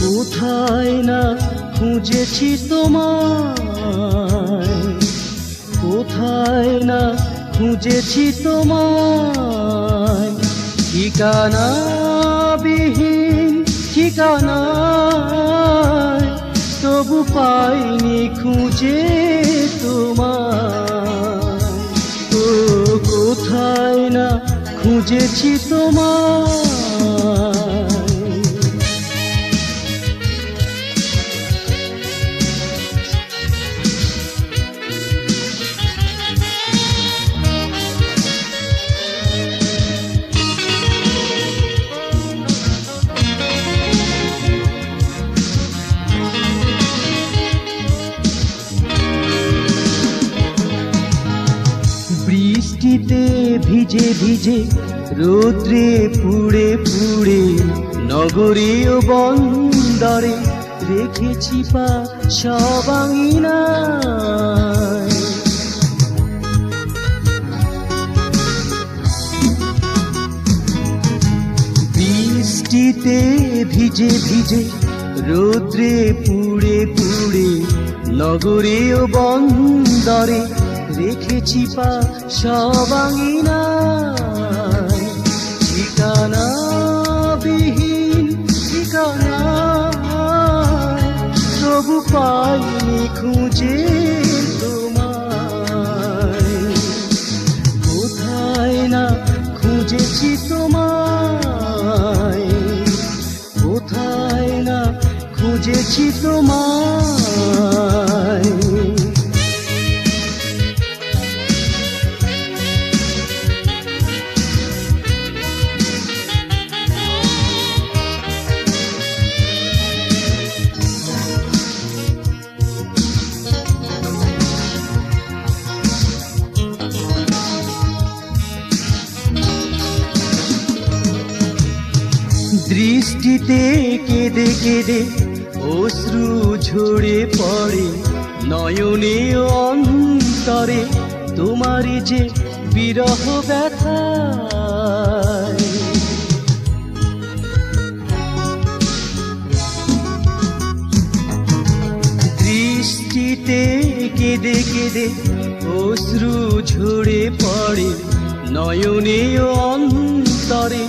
কোথায় না খুঁজেছি তোমায় কোথায় না খুঁজেছি তোমায়? ঠিকানা বিহীন ঠিকানা তবু পাইনি খুঁজে তোমায়। ও কোথায় না খুঁজেছি তোমায়? ভিজে ভিজে রৌদ্রে পুড়ে পুড়ে নগরীয় বন্দরে রেখেছি পা সবাঙিনায়। বৃষ্টিতে ভিজে ভিজে রৌদ্রে পুড়ে পুড়ে নগরীয় বন্দরে রেখেছি পা সবাঙিনায় দৃষ্টিতে কেঁদে কেঁদে অশ্রু ঝরে পড়ে। নয়নে অন্তরে তোমারই যে বিরহ ব্যথা। দৃষ্টিতে কেঁদে কেঁদে অশ্রু ঝরে পড়ে। নয়নে অন্তরে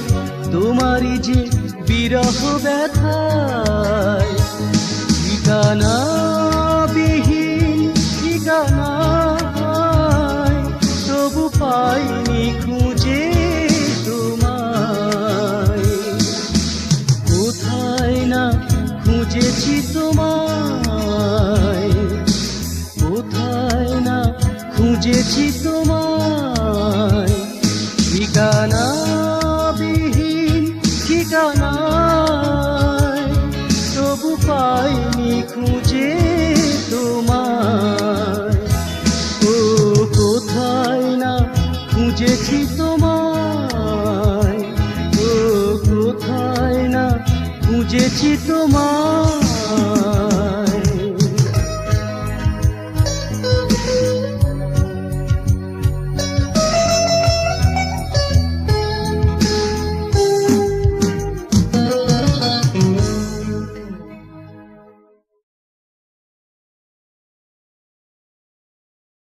তোমারই যে বিরহ ব্যথায়। ঠিকানা বিহীন ঠিকানা তবু পাইনি খুঁজে তোমায়। কোথায় না খুঁজেছি তোমায়? কোথায় না খুঁজেছি খুঁজেছি তোমায়